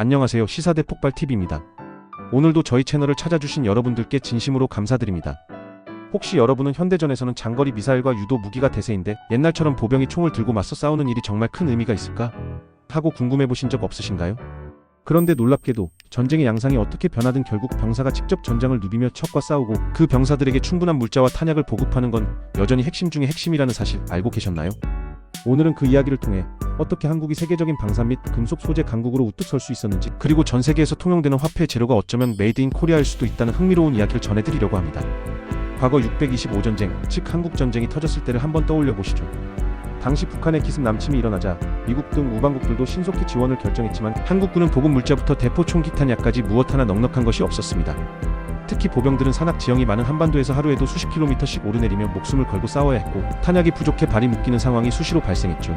안녕하세요. 시사대 폭발TV입니다. 오늘도 저희 채널을 찾아주신 여러분들께 진심으로 감사드립니다. 혹시 여러분은 현대전에서는 장거리 미사일과 유도 무기가 대세인데 옛날처럼 보병이 총을 들고 맞서 싸우는 일이 정말 큰 의미가 있을까? 하고 궁금해 보신 적 없으신가요? 그런데 놀랍게도 전쟁의 양상이 어떻게 변하든 결국 병사가 직접 전장을 누비며 적과 싸우고 그 병사들에게 충분한 물자와 탄약을 보급하는 건 여전히 핵심 중의 핵심이라는 사실 알고 계셨나요? 오늘은 그 이야기를 통해 어떻게 한국이 세계적인 방산 및 금속 소재 강국으로 우뚝 설 수 있었는지 그리고 전 세계에서 통용되는 화폐의 재료가 어쩌면 메이드 인 코리아일 수도 있다는 흥미로운 이야기를 전해드리려고 합니다. 과거 625 전쟁, 즉 한국 전쟁이 터졌을 때를 한번 떠올려 보시죠. 당시 북한의 기습 남침이 일어나자 미국 등 우방국들도 신속히 지원을 결정했지만 한국군은 보급 물자부터 대포 총기 탄약까지 무엇 하나 넉넉한 것이 없었습니다. 특히 보병들은 산악 지형이 많은 한반도에서 하루에도 수십 킬로미터씩 오르내리며 목숨을 걸고 싸워야 했고 탄약이 부족해 발이 묶이는 상황이 수시로 발생했죠.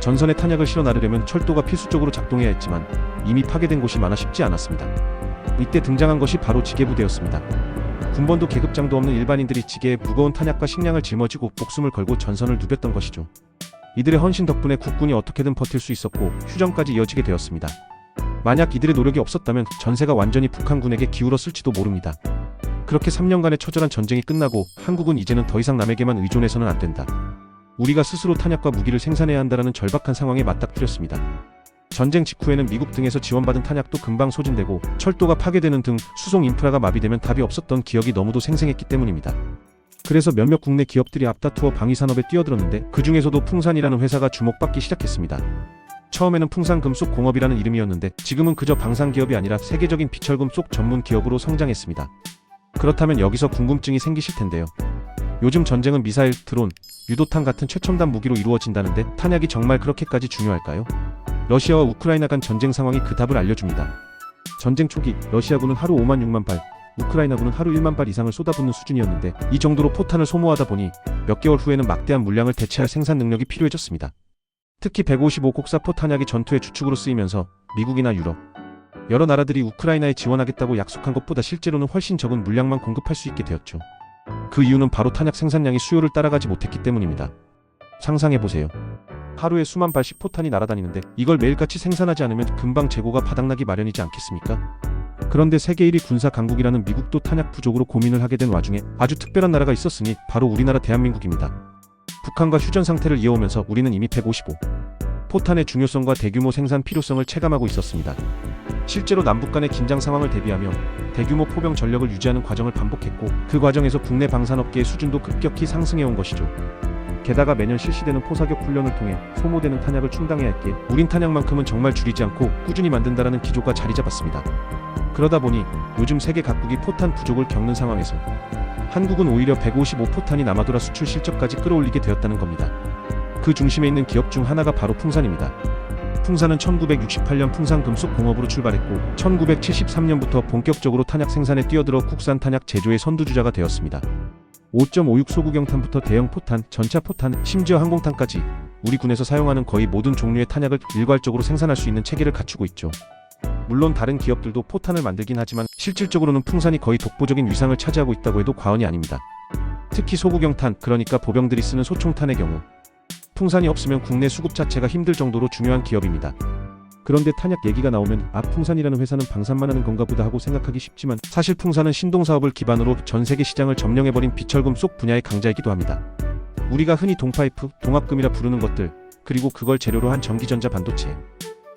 전선에 탄약을 실어 나르려면 철도가 필수적으로 작동해야 했지만 이미 파괴된 곳이 많아 쉽지 않았습니다. 이때 등장한 것이 바로 지게부대였습니다. 군번도 계급장도 없는 일반인들이 지게에 무거운 탄약과 식량을 짊어지고 목숨을 걸고 전선을 누볐던 것이죠. 이들의 헌신 덕분에 국군이 어떻게든 버틸 수 있었고 휴전까지 이어지게 되었습니다. 만약 이들의 노력이 없었다면 전세가 완전히 북한군에게 기울었을지도 모릅니다. 그렇게 3년간의 처절한 전쟁이 끝나고 한국은 이제는 더 이상 남에게만 의존해서는 안 된다. 우리가 스스로 탄약과 무기를 생산해야 한다라는 절박한 상황에 맞닥뜨렸습니다. 전쟁 직후에는 미국 등에서 지원받은 탄약도 금방 소진되고 철도가 파괴되는 등 수송 인프라가 마비되면 답이 없었던 기억이 너무도 생생했기 때문입니다. 그래서 몇몇 국내 기업들이 앞다투어 방위산업에 뛰어들었는데 그 중에서도 풍산이라는 회사가 주목받기 시작했습니다. 처음에는 풍산금속공업이라는 이름이었는데 지금은 그저 방산기업이 아니라 세계적인 비철금속 전문 기업으로 성장했습니다. 그렇다면 여기서 궁금증이 생기실 텐데요. 요즘 전쟁은 미사일, 드론, 유도탄 같은 최첨단 무기로 이루어진다는데 탄약이 정말 그렇게까지 중요할까요? 러시아와 우크라이나 간 전쟁 상황이 그 답을 알려줍니다. 전쟁 초기 러시아군은 하루 5만 6만 발, 우크라이나군은 하루 1만 발 이상을 쏟아붓는 수준이었는데 이 정도로 포탄을 소모하다 보니 몇 개월 후에는 막대한 물량을 대체할 생산 능력이 필요해졌습니다. 특히 155 곡사 포 탄약이 전투의 주축으로 쓰이면서 미국이나 유럽, 여러 나라들이 우크라이나에 지원하겠다고 약속한 것보다 실제로는 훨씬 적은 물량만 공급할 수 있게 되었죠. 그 이유는 바로 탄약 생산량이 수요를 따라가지 못했기 때문입니다. 상상해보세요. 하루에 수만 발씩 포탄이 날아다니는데 이걸 매일같이 생산하지 않으면 금방 재고가 바닥나기 마련이지 않겠습니까? 그런데 세계 1위 군사 강국이라는 미국도 탄약 부족으로 고민을 하게 된 와중에 아주 특별한 나라가 있었으니 바로 우리나라 대한민국입니다. 북한과 휴전 상태를 이어오면서 우리는 이미 155 포탄의 중요성과 대규모 생산 필요성을 체감하고 있었습니다. 실제로 남북 간의 긴장 상황을 대비하며 대규모 포병 전력을 유지하는 과정을 반복했고 그 과정에서 국내 방산업계의 수준도 급격히 상승해 온 것이죠. 게다가 매년 실시되는 포사격 훈련을 통해 소모되는 탄약을 충당해야 했기에 우린 탄약만큼은 정말 줄이지 않고 꾸준히 만든다라는 기조가 자리 잡았습니다. 그러다 보니 요즘 세계 각국이 포탄 부족을 겪는 상황에서 한국은 오히려 155 포탄이 남아돌아 수출 실적까지 끌어올리게 되었다는 겁니다. 그 중심에 있는 기업 중 하나가 바로 풍산입니다. 풍산은 1968년 풍산금속공업으로 출발했고 1973년부터 본격적으로 탄약 생산에 뛰어들어 국산 탄약 제조의 선두주자가 되었습니다. 5.56 소구경탄부터 대형 포탄, 전차 포탄, 심지어 항공탄까지 우리 군에서 사용하는 거의 모든 종류의 탄약을 일괄적으로 생산할 수 있는 체계를 갖추고 있죠. 물론 다른 기업들도 포탄을 만들긴 하지만 실질적으로는 풍산이 거의 독보적인 위상을 차지하고 있다고 해도 과언이 아닙니다. 특히 소구경탄, 그러니까 보병들이 쓰는 소총탄의 경우 풍산이 없으면 국내 수급 자체가 힘들 정도로 중요한 기업입니다. 그런데 탄약 얘기가 나오면 아 풍산이라는 회사는 방산만 하는 건가 보다 하고 생각하기 쉽지만 사실 풍산은 신동 사업을 기반으로 전 세계 시장을 점령해버린 비철금 속 분야의 강자이기도 합니다. 우리가 흔히 동파이프, 동합금이라 부르는 것들, 그리고 그걸 재료로 한 전기전자 반도체,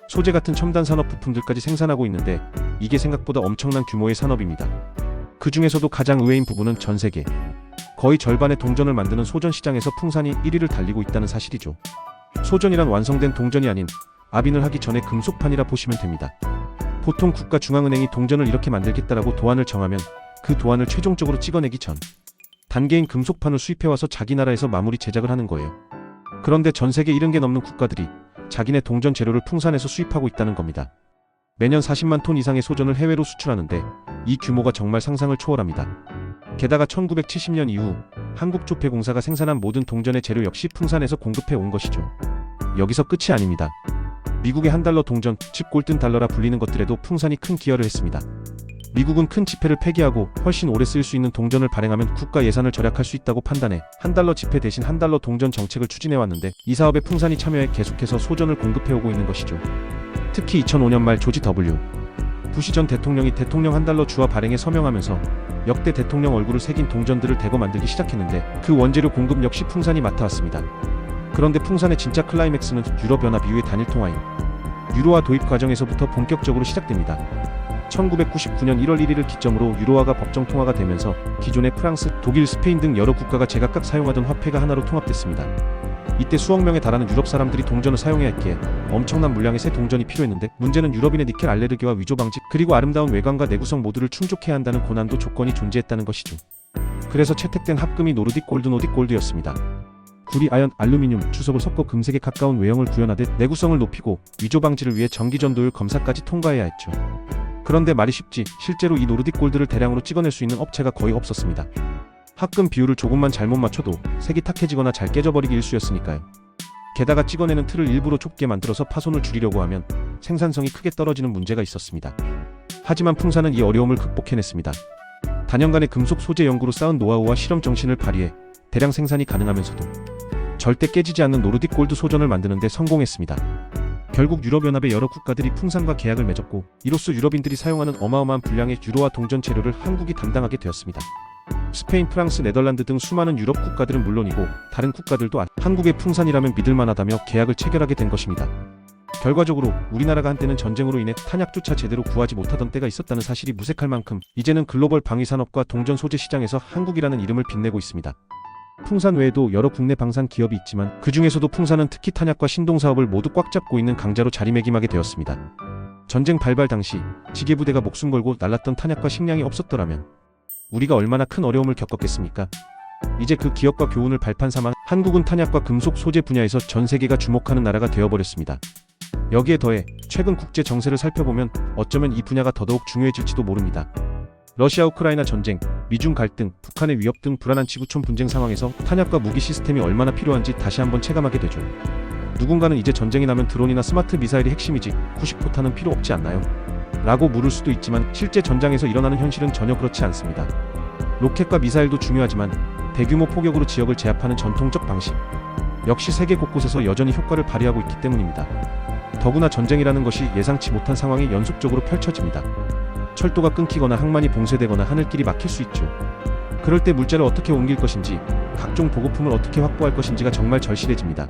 소재 같은 첨단 산업 부품들까지 생산하고 있는데 이게 생각보다 엄청난 규모의 산업입니다. 그 중에서도 가장 의외인 부분은 전 세계 거의 절반의 동전을 만드는 소전 시장에서 풍산이 1위를 달리고 있다는 사실이죠. 소전이란 완성된 동전이 아닌 압인을 하기 전에 금속판이라 보시면 됩니다. 보통 국가 중앙은행이 동전을 이렇게 만들겠다라고 도안을 정하면 그 도안을 최종적으로 찍어내기 전 단계인 금속판을 수입해와서 자기 나라에서 마무리 제작을 하는 거예요. 그런데 전 세계 70개 넘는 국가들이 자기네 동전 재료를 풍산에서 수입하고 있다는 겁니다. 매년 40만 톤 이상의 소전을 해외로 수출하는데 이 규모가 정말 상상을 초월합니다. 게다가 1970년 이후 한국조폐공사가 생산한 모든 동전의 재료 역시 풍산에서 공급해 온 것이죠. 여기서 끝이 아닙니다. 미국의 한 달러 동전, 즉 골든 달러라 불리는 것들에도 풍산이 큰 기여를 했습니다. 미국은 큰 지폐를 폐기하고 훨씬 오래 쓰일 수 있는 동전을 발행하면 국가 예산을 절약할 수 있다고 판단해 한 달러 지폐 대신 한 달러 동전 정책을 추진해 왔는데 이 사업에 풍산이 참여해 계속해서 소전을 공급해 오고 있는 것이죠. 특히 2005년 말 조지 W. 부시 전 대통령이 대통령 한 달러 주화 발행에 서명하면서 역대 대통령 얼굴을 새긴 동전들을 대거 만들기 시작했는데 그 원재료 공급 역시 풍산이 맡아왔습니다. 그런데 풍산의 진짜 클라이맥스는 유럽연합 이후의 단일 통화인 유로화 도입 과정에서부터 본격적으로 시작됩니다. 1999년 1월 1일을 기점으로 유로화가 법정 통화가 되면서 기존의 프랑스, 독일, 스페인 등 여러 국가가 제각각 사용하던 화폐가 하나로 통합됐습니다. 이때 수억 명에 달하는 유럽 사람들이 동전을 사용해야 했기에 엄청난 물량의 새 동전이 필요했는데 문제는 유럽인의 니켈 알레르기와 위조 방지 그리고 아름다운 외관과 내구성 모두를 충족해야 한다는 고난도 조건이 존재했다는 것이죠. 그래서 채택된 합금이 노르딕 골드 노딕 골드였습니다. 구리, 아연, 알루미늄, 주석을 섞어 금색에 가까운 외형을 구현하듯 내구성을 높이고 위조 방지를 위해 전기 전도율 검사까지 통과해야 했죠. 그런데 말이 쉽지 실제로 이 노르딕 골드를 대량으로 찍어낼 수 있는 업체가 거의 없었습니다. 합금 비율을 조금만 잘못 맞춰도 색이 탁해지거나 잘 깨져버리기 일쑤였으니까요. 게다가 찍어내는 틀을 일부러 좁게 만들어서 파손을 줄이려고 하면 생산성이 크게 떨어지는 문제가 있었습니다. 하지만 풍사는 이 어려움을 극복해냈습니다. 단연간의 금속 소재 연구로 쌓은 노하우와 실험 정신을 발휘해 대량 생산이 가능하면서도 절대 깨지지 않는 노르딕 골드 소전을 만드는 데 성공했습니다. 결국 유럽연합의 여러 국가들이 풍산과 계약을 맺었고 이로써 유럽인들이 사용하는 어마어마한 분량의 유로와 동전 재료를 한국이 담당하게 되었습니다. 스페인, 프랑스, 네덜란드 등 수많은 유럽 국가들은 물론이고 다른 국가들도 아- 한국의 풍산이라면 믿을만하다며 계약을 체결하게 된 것입니다. 결과적으로 우리나라가 한때는 전쟁으로 인해 탄약조차 제대로 구하지 못하던 때가 있었다는 사실이 무색할 만큼 이제는 글로벌 방위산업과 동전 소재 시장에서 한국이라는 이름을 빛내고 있습니다. 풍산 외에도 여러 국내 방산 기업이 있지만 그 중에서도 풍산은 특히 탄약과 신동 사업을 모두 꽉 잡고 있는 강자로 자리매김하게 되었습니다. 전쟁 발발 당시 지게부대가 목숨 걸고 날랐던 탄약과 식량이 없었더라면 우리가 얼마나 큰 어려움을 겪었겠습니까? 이제 그 기업과 교훈을 발판 삼아 한국은 탄약과 금속 소재 분야에서 전 세계가 주목하는 나라가 되어버렸습니다. 여기에 더해 최근 국제 정세를 살펴보면 어쩌면 이 분야가 더더욱 중요해질지도 모릅니다. 러시아 우크라이나 전쟁, 미중 갈등, 북한의 위협 등 불안한 지구촌 분쟁 상황에서 탄약과 무기 시스템이 얼마나 필요한지 다시 한번 체감하게 되죠. 누군가는 이제 전쟁이 나면 드론이나 스마트 미사일이 핵심이지 90포탄은 필요 없지 않나요? 라고 물을 수도 있지만 실제 전장에서 일어나는 현실은 전혀 그렇지 않습니다. 로켓과 미사일도 중요하지만 대규모 포격으로 지역을 제압하는 전통적 방식 역시 세계 곳곳에서 여전히 효과를 발휘하고 있기 때문입니다. 더구나 전쟁이라는 것이 예상치 못한 상황이 연속적으로 펼쳐집니다. 철도가 끊기거나 항만이 봉쇄되거나 하늘길이 막힐 수 있죠. 그럴 때 물자를 어떻게 옮길 것인지, 각종 보급품을 어떻게 확보할 것인지가 정말 절실해집니다.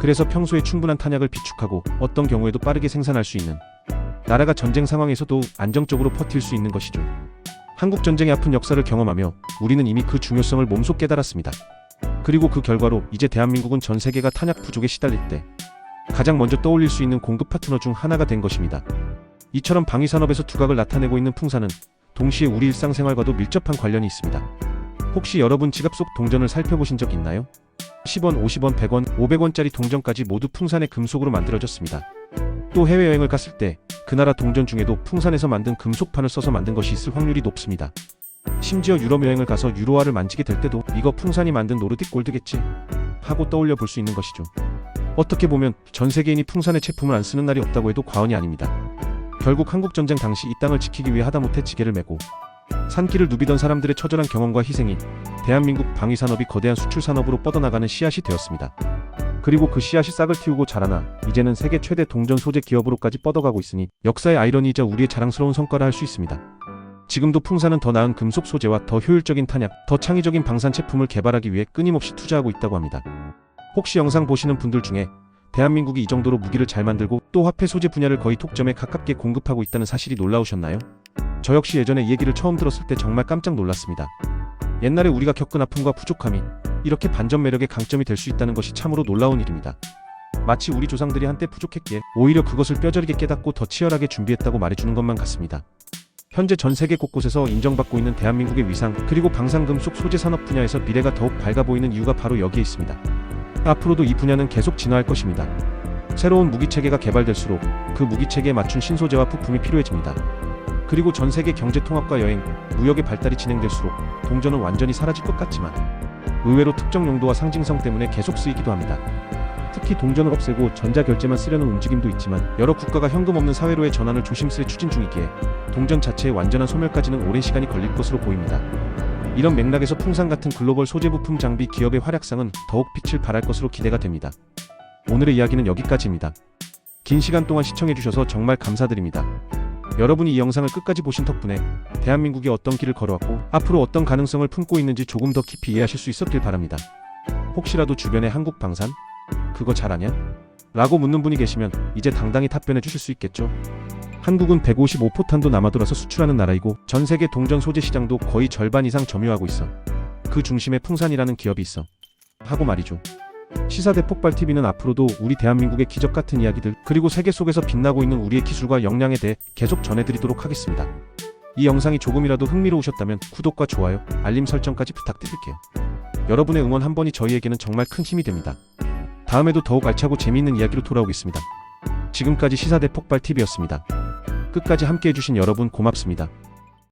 그래서 평소에 충분한 탄약을 비축하고 어떤 경우에도 빠르게 생산할 수 있는 나라가 전쟁 상황에서도 안정적으로 버틸 수 있는 것이죠. 한국 전쟁의 아픈 역사를 경험하며 우리는 이미 그 중요성을 몸소 깨달았습니다. 그리고 그 결과로 이제 대한민국은 전 세계가 탄약 부족에 시달릴 때 가장 먼저 떠올릴 수 있는 공급 파트너 중 하나가 된 것입니다. 이처럼 방위 산업에서 두각을 나타내고 있는 풍사는 동시에 우리 일상생활과도 밀접한 관련이 있습니다. 혹시 여러분 지갑 속 동전을 살펴보신 적 있나요? 10원, 50원, 100원, 500원짜리 동전까지 모두 풍산의 금속으로 만들어졌습니다. 또 해외여행을 갔을 때 그 나라 동전 중에도 풍산에서 만든 금속판을 써서 만든 것이 있을 확률이 높습니다. 심지어 유럽 여행을 가서 유로화를 만지게 될 때도 이거 풍산이 만든 노르딕 골드겠지 하고 떠올려 볼 수 있는 것이죠. 어떻게 보면 전 세계인이 풍산의 제품을 안 쓰는 날이 없다고 해도 과언이 아닙니다. 결국 한국 전쟁 당시 이 땅을 지키기 위해 하다못해 지게를 메고 산길을 누비던 사람들의 처절한 경험과 희생이 대한민국 방위산업이 거대한 수출 산업으로 뻗어나가는 씨앗이 되었습니다. 그리고 그 씨앗이 싹을 틔우고 자라나 이제는 세계 최대 동전 소재 기업으로까지 뻗어가고 있으니 역사의 아이러니이자 우리의 자랑스러운 성과라 할 수 있습니다. 지금도 풍산은 더 나은 금속 소재와 더 효율적인 탄약, 더 창의적인 방산 제품을 개발하기 위해 끊임없이 투자하고 있다고 합니다. 혹시 영상 보시는 분들 중에 대한민국이 이 정도로 무기를 잘 만들고 또 화폐 소재 분야를 거의 톡점에 가깝게 공급하고 있다는 사실이 놀라우셨나요? 저 역시 예전에 이 얘기를 처음 들었을 때 정말 깜짝 놀랐습니다. 옛날에 우리가 겪은 아픔과 부족함이 이렇게 반전 매력의 강점이 될 수 있다는 것이 참으로 놀라운 일입니다. 마치 우리 조상들이 한때 부족했기에 오히려 그것을 뼈저리게 깨닫고 더 치열하게 준비했다고 말해주는 것만 같습니다. 현재 전 세계 곳곳에서 인정받고 있는 대한민국의 위상 그리고 방산금속 소재 산업 분야에서 미래가 더욱 밝아 보이는 이유가 바로 여기에 있습니다. 앞으로도 이 분야는 계속 진화할 것입니다. 새로운 무기 체계가 개발될수록 그 무기 체계에 맞춘 신소재와 부품이 필요해집니다. 그리고 전 세계 경제 통합과 여행, 무역의 발달이 진행될수록 동전은 완전히 사라질 것 같지만 의외로 특정 용도와 상징성 때문에 계속 쓰이기도 합니다. 특히 동전을 없애고 전자 결제만 쓰려는 움직임도 있지만 여러 국가가 현금 없는 사회로의 전환을 조심스레 추진 중이기에 동전 자체의 완전한 소멸까지는 오랜 시간이 걸릴 것으로 보입니다. 이런 맥락에서 풍산 같은 글로벌 소재 부품 장비 기업의 활약상은 더욱 빛을 발할 것으로 기대가 됩니다. 오늘의 이야기는 여기까지입니다. 긴 시간 동안 시청해주셔서 정말 감사드립니다. 여러분이 이 영상을 끝까지 보신 덕분에 대한민국이 어떤 길을 걸어왔고 앞으로 어떤 가능성을 품고 있는지 조금 더 깊이 이해하실 수 있었길 바랍니다. 혹시라도 주변에 한국 방산? 그거 잘하냐? 라고 묻는 분이 계시면 이제 당당히 답변해 주실 수 있겠죠? 한국은 155포탄도 남아돌아서 수출하는 나라이고 전 세계 동전 소재 시장도 거의 절반 이상 점유하고 있어. 그 중심에 풍산이라는 기업이 있어. 하고 말이죠. 시사대 폭발 TV는 앞으로도 우리 대한민국의 기적 같은 이야기들 그리고 세계 속에서 빛나고 있는 우리의 기술과 역량에 대해 계속 전해드리도록 하겠습니다. 이 영상이 조금이라도 흥미로우셨다면 구독과 좋아요, 알림 설정까지 부탁드릴게요. 여러분의 응원 한 번이 저희에게는 정말 큰 힘이 됩니다. 다음에도 더욱 알차고 재미있는 이야기로 돌아오겠습니다. 지금까지 시사대 폭발 TV였습니다. 끝까지 함께 해 주신 여러분 고맙습니다.